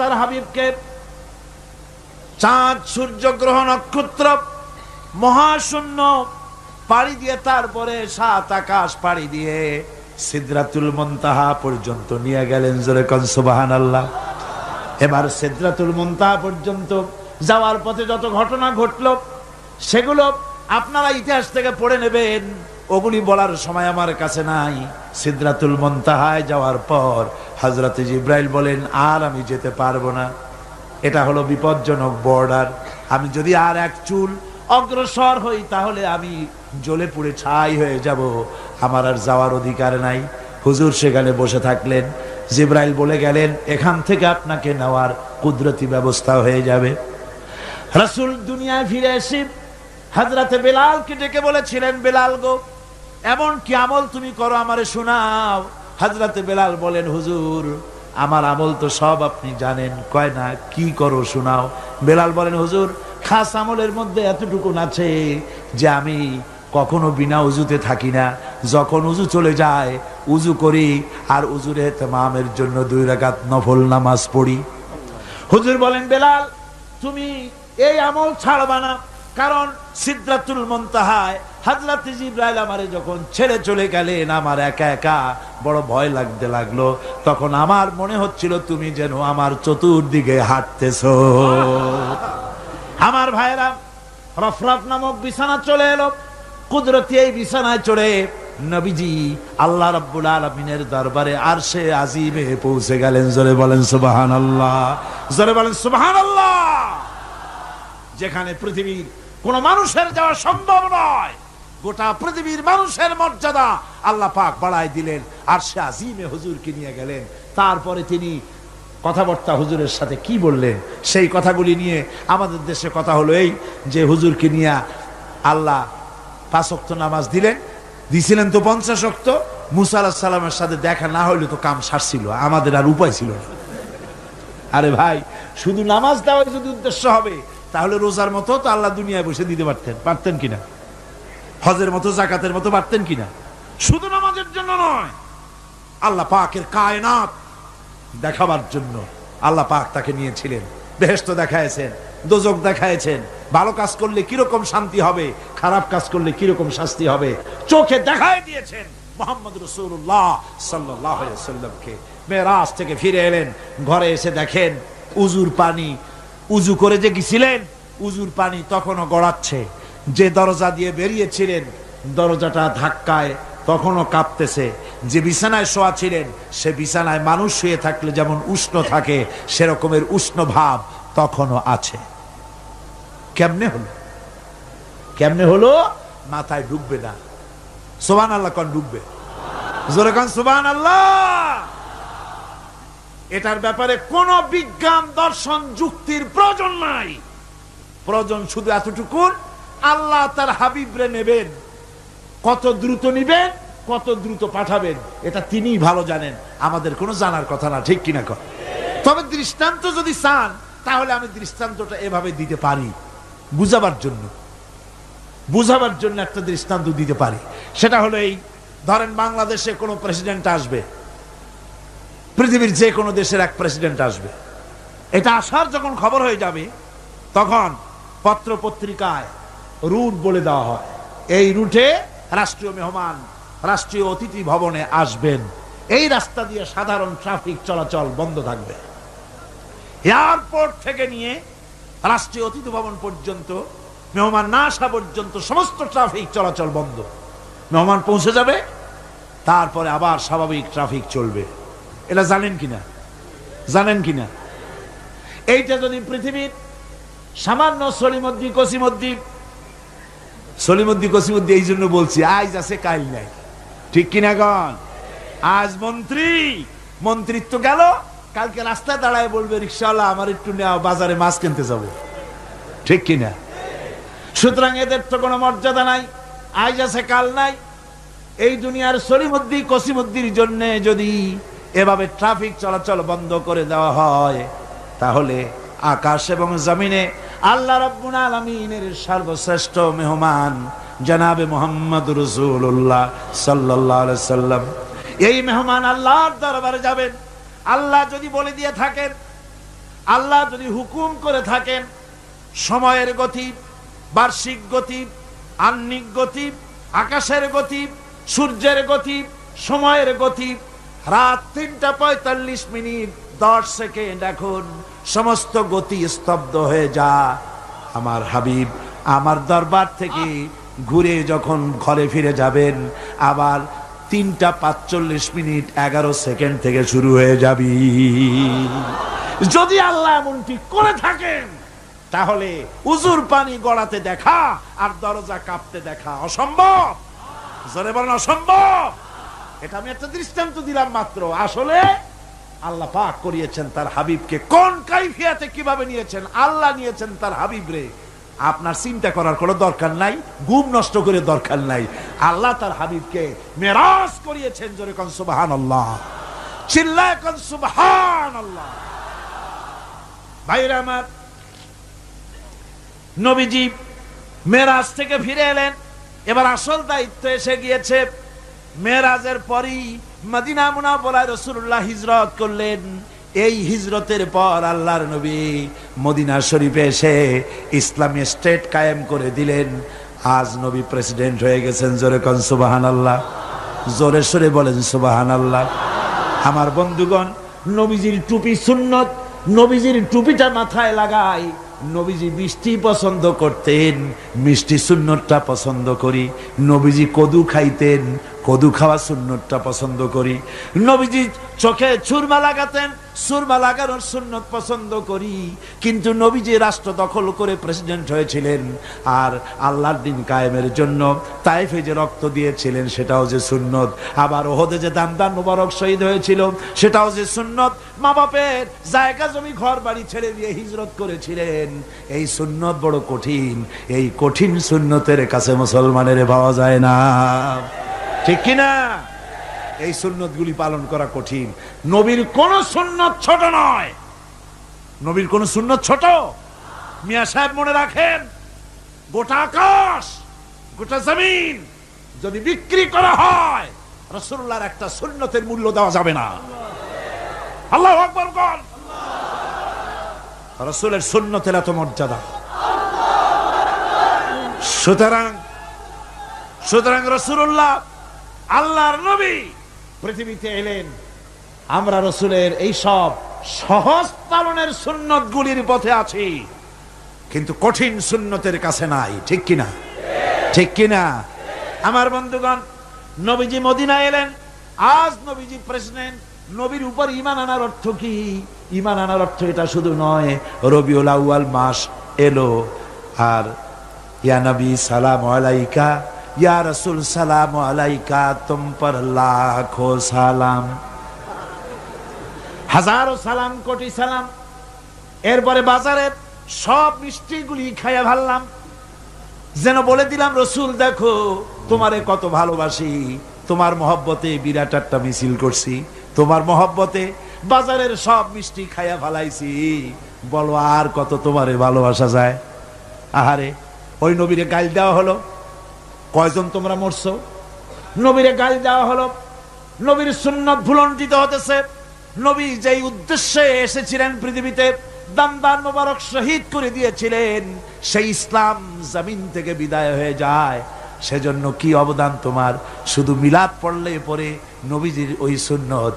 তার হাবিবকে চাঁদ, সূর্য, গ্রহ, নক্ষত্র মহাশূন্য পাড়ি দিয়ে তারপরে সাত আকাশ পাড়ি দিয়ে সিদ্রাতুল মন্তাহা পর্যন্ত নিয়ে গেলেন জোরে কনসুবাহান আল্লাহ এবার সিদ্রাতুল মন্তাহা পর্যন্ত যাওয়ার পথে যত ঘটনা ঘটলো, সেগুলো আপনারা ইতিহাস থেকে পড়ে নেবেন। ওগুলি বলার সময় আমার কাছে নাই। সিদ্রাতুল মন্তাহায় যাওয়ার পর হজরত জিব্রাইল বলেন, আর আমি যেতে পারব না। এটা হলো বিপজ্জনক বর্ডার। আমি যদি আর এক চুল অগ্রসর হই, তাহলে আমি জ্বলে পুড়ে ছাই হয়ে যাব। আমার আর যাওয়ার অধিকার নাই। হুজুর সেখানে বসে থাকলেন। জিব্রাইল বলে গেলেন, এখান থেকে আপনাকে নেওয়ার কুদরতি ব্যবস্থা হয়ে যাবে। রাসুল দুনিয়ায় ফিরে এসে হাজরাতে বেলালকে ডেকে বলেছিলেন, বেলাল গো এমন কি আমল তুমি করো আমারে শোনাও? হাজরাতে বেলাল বলেন, হুজুর, আমার আমল তো সব আপনি জানেন। কয় না, কি করো শোনাও? বেলাল বলেন, হুজুর, খাস আমলের মধ্যে এতটুকুন আছে যে আমি কখনো বিনা উজুতে থাকি না। যখন উজু চলে যায়, উজু করি আর উজুর এতেমামের জন্য দুই রাকাত নফল নামাজ পড়ি। হুজুর বলেন, বেলাল, তুমি এই আমল ছাড়বা না। কারণ সিদ্ধাতুল মন্তাহায় হাজরাত জিব্রাইল আমারে যখন ছেড়ে চলে গেলেন, আমার একা একা বড় ভয় লাগতে লাগল। তখন আমার মনে হচ্ছিল, তুমি যেন আমার চতুর্দিকে হাঁটতেছ। আমার ভাইরা রফরাফ নামক বিছানা চলে এলো। কুদরতি এই বিছানায় চড়ে নবীজি আল্লাহ রাব্বুল আলমিনের দরবারে আর সে আজিমে পৌঁছে গেলেন। জোরে বলেন সুবাহান আল্লাহ জোরে বলেন সুবাহান আল্লাহ যেখানে পৃথিবীর কোন মানুষের যাওয়া সম্ভব নয়। গোটা পৃথিবীর মানুষের মর্যাদা আল্লাহ পাক বাড়ায় দিলেন। আর সে আজিমে হুজুরকে নিয়ে গেলেন। তারপরে তিনি কথাবার্তা হুজুরের সাথে কি বললেন? সেই কথাগুলি নিয়ে আমাদের দেশে কথা হলো এই যে হুজুরকে নিয়ে আল্লাহ পাঁচক্ত নামাজ দিলেন। দিছিলেন তো পঞ্চাশ অক্ত মুসা আলাহ সাল্লামের সাথে দেখা না হইলে তো কাম সারছিল। আমাদের আর উপায় ছিল না। আরে ভাই, শুধু নামাজ দেওয়াই যদি উদ্দেশ্য হবে, তাহলে রোজার মতো তো আল্লাহ দুনিয়ায় বসে দিতে পারতেন। পারতেন কিনা? হজের মতো জাকাতের মতো বাড়তেন কিনা? শুধু নামাজের জন্য নয়, আল্লাহ পাকের কায়নাত দেখাবার জন্য আল্লাহ পাক তাকে নিয়েছিলেন। বেহেস্ত দেখাইছেন, দোজক দেখায়ছেন ভালো কাজ করলে কীরকম শান্তি হবে, খারাপ কাজ করলে কীরকম শাস্তি হবে, চোখে দেখায় দিয়েছেন মোহাম্মদ রসুল্লাহ সাল্লাহ সাল্লামকে মেরাজ থেকে ফিরে এলেন, ঘরে এসে দেখেন উজুর পানি, উজু করে যে গেছিলেন, উজুর পানি তখনও গড়াচ্ছে। যে দরজা দিয়ে বেরিয়েছিলেন, দরজাটা ধাক্কায় তখনও কাঁপতেছে। যে বিছানায় শোয়া ছিলেন, সে বিছানায় মানুষ শুয়ে থাকলে যেমন উষ্ণ থাকে, সেরকমের উষ্ণ ভাব তখনও আছে। কেমনে হলো? কেমনে হলো? মাথায় ঢুকবে না। সোবান আল্লাহ কন কন সোবান আল্লাহ এটার ব্যাপারে কোন বিজ্ঞান, দর্শন, যুক্তির প্রয়োজন নাই। প্রয়োজন শুধু এতটুকুন আল্লাহ তার হাবিবরে নেবেন। কত দ্রুত নিবেন, কত দ্রুত পাঠাবেন, এটা তিনিই ভালো জানেন। আমাদের কোনো জানার কথা না, ঠিক কিনা কর তবে দৃষ্টান্ত যদি চান, তাহলে আমি দৃষ্টান্তটা এভাবে দিতে পারি। বুঝাবার জন্য। বুঝাবার জন্য একটা দৃষ্টান্ত দিতে পারি। সেটা হলো এই, ধরেন বাংলাদেশে কোনো প্রেসিডেন্ট আসবে। পৃথিবীর যে কোনো দেশের এক প্রেসিডেন্ট আসবে। এটা আসার যখন খবর হয়ে যাবে, তখন পত্র পত্রিকায় রুট বলে দেওয়া হয়। এই রুটে রাষ্ট্রীয় মেহমান, রাষ্ট্রীয় অতিথি ভবনে আসবেন। এই রাস্তা দিয়ে সাধারণ ট্রাফিক চলাচল বন্ধ থাকবে। এয়ারপোর্ট থেকে নিয়ে রাষ্ট্রীয় অতিথি ভবন পর্যন্ত, মেহমান না আসা পর্যন্ত সমস্ত ট্রাফিক চলাচল বন্ধ। মেহমান পৌঁছে যাবে, তারপরে আবার স্বাভাবিক ট্রাফিক চলবে। এটা জানেন কিনা? জানেন কিনা? এইটা যদি পৃথিবীর সামান্য সলিমদ্দি কসিমদ্দি সলিমদ্দি কসিমদ্দি এই জন্য বলছি, আজ আছে, কাল নাই। ঠিক কিনা গন আজ মন্ত্রী, মন্ত্রিত্ব গেল, কালকে রাস্তায় দাঁড়ায় বলবে রিক্সাওয়ালা আমার একটু নেওয়া বাজারে মাছ কিনতে যাব। ঠিক কিনা? সুতরাং এদের তো কোনো মর্যাদা নাই, আজ আছে, কাল নাই। এই দুনিয়ার সলিমদ্দি কসিমুদ্দির জন্য যদি এভাবে ট্রাফিক চলাচল বন্ধ করে দেওয়া হয়, তাহলে আকাশ এবং জমিনে আল্লাহ রাব্বুল আলামিনের সর্বশ্রেষ্ঠ মেহমান জনাবে মোহাম্মদ রসুল্লাহ আলাইহি সাল্লাম। এই মেহমান আল্লাহর দরবারে যাবেন। আল্লাহ যদি বলে দিয়ে থাকেন, আল্লাহ যদি হুকুম করে থাকেন, সময়ের গতি, বার্ষিক গতি, আহ্নিক গতি, আকাশের গতি, সূর্যের গতি, সময়ের গতি, রাত তিনটা পঁয়তাল্লিশ মিনিট দশ সেকেন্ড এখন সমস্ত গতি স্তব্ধ হয়ে যা। আমার হাবিব, আমার দরবার থেকে ঘুরে যখন ঘরে ফিরে যাবেন, আবার তিনটা পাঁচচল্লিশ মিনিট এগারো সেকেন্ড থেকে শুরু হয়ে যাবি। যদি আল্লাহ এমনটি করে থাকেন, তাহলে উজুর পানি গড়াতে দেখা আর দরজা কাঁপতে দেখা অসম্ভব। জোরে বলেন, অসম্ভব। এটা আমি একটা দৃষ্টান্ত দিলাম মাত্র। আসলে আল্লাহ পাক করিয়েছেন তার হাবিবকে। কোন কাইফিয়াতে কীভাবে নিয়েছেন? আল্লাহ নিয়েছেন তার হাবিব রে। আপনার চিন্তা করার কোনো দরকার নাই, ঘুম নষ্ট করে দরকার নাই। আল্লাহ তার হাবিবকে মেরাজ করিয়েছেন জোরে কন সুবাহান আল্লাহ চিল্লায় কন সুবাহান আল্লাহ ভাইরা আমার, নবীজি মেরাজ থেকে ফিরে এলেন। এবার আসল দায়িত্ব এসে গিয়েছে মেরাজের পরই মদিনা মুনাফলায় রসুল্লাহ হিজরত করলেন। এই হিজরতের পর আল্লাহর নবী মদিনা শরীফে এসে ইসলামী স্টেট কায়েম করে দিলেন। আজ নবী প্রেসিডেন্ট হয়ে গেছেন, জোরে কন সুবাহান আল্লাহ জোরে সরে বলেন সুবাহান আল্লাহ আমার বন্ধুগণ, নবীজির টুপি সুন্নত, নবীজির টুপিটা মাথায় লাগাই। নবীজি মিষ্টি পছন্দ করতেন, মিষ্টি সুন্নতটা পছন্দ করি। নবীজি কদু খাইতেন কদু খাওয়া সুন্নতটা পছন্দ করি। নবীজি চোখে চুরমা লাগাতেন সুরমা লাগানোর সুন্নত পছন্দ করি। কিন্তু নবীজি রাষ্ট্র দখল করে প্রেসিডেন্ট হয়েছিলেন আর আল্লাহর দিন কায়েমের জন্য তাইফে যে রক্ত দিয়েছিলেন সেটাও যে সুন্নত। আবার ওহদে যে দামদান মুবারক শহীদ হয়েছিল সেটাও যে সুন্নত। মা বাপের জায়গা জমি ঘর বাড়ি ছেড়ে দিয়ে হিজরত করেছিলেন। এই সুন্নত বড় কঠিন, এই কঠিন সুন্নতের কাছে মুসলমানের পাওয়া যায় না। ঠিক কিনা? এই সুন্নতগুলি পালন করা কঠিন। নবীর কোন সুন্নত ছোট নয়। নবীর কোন সুন্নত ছোট? মিয়া সাহেব মনে রাখেন, গোটা আকাশ, গোটা জমিন যদি বিক্রি করা হয় রসুল্লাহর একটা সুন্নতের মূল্য দেওয়া যাবে না। আল্লাহ আকবর কর রসুলের সুন্নতের এত মর্যাদা। সুতরাং সুতরাং রসুল্লাহ আল্লাহর নবী। পৃথিবীতে এলেন। আমরা রসুলের এই সব সহজ পালনের সুন্নত গুলির পথে আছি। কিন্তু কঠিন সুন্নতের কাছে নাই, ঠিক কিনা? ঠিক কিনা? আমার বন্ধুগণ, নবীজি মদিনা এলেন। আজ নবীজি প্রেসিডেন্ট। নবীর উপর ইমান আনার অর্থ কি? ইমান আনার অর্থ এটা শুধু নয়, রবিউল আউয়াল মাস এলো। আর ইয়া নবী, সালাম আলাইকা। ইয়া রসুল সালাম আলাইকা তুম পর লাখো সালাম হাজারো সালাম, কোটি সালাম। এরপরে বাজারে সব মিষ্টিগুলি খাইয়া ভাললাম যেন বলে দিলাম, রসুল, দেখো, তোমারে কত ভালোবাসি, তোমার মহব্বতে বিরাট একটা মিছিল করছি, তোমার মহব্বতে বাজারের সব মিষ্টি খাইয়া ফালাইছি। বলো, আর কত তোমারে ভালোবাসা যায়? আহারে, ওই নবীরে গাল দেওয়া হলো। কয়জন তোমরা মরছো? নবীরে গাল দেওয়া হলো। নবীর সুন্নত ভুলন্টিত হতেছে। নবী যেই উদ্দেশ্যে এসেছিলেন পৃথিবীতে দামদান মোবারক শহীদ করে দিয়েছিলেন, সেই ইসলাম জমিন থেকে বিদায় হয়ে যায়। সেজন্য কি অবদান তোমার? শুধু মিলাদ পড়লে পরে নবীজির ওই সুন্নত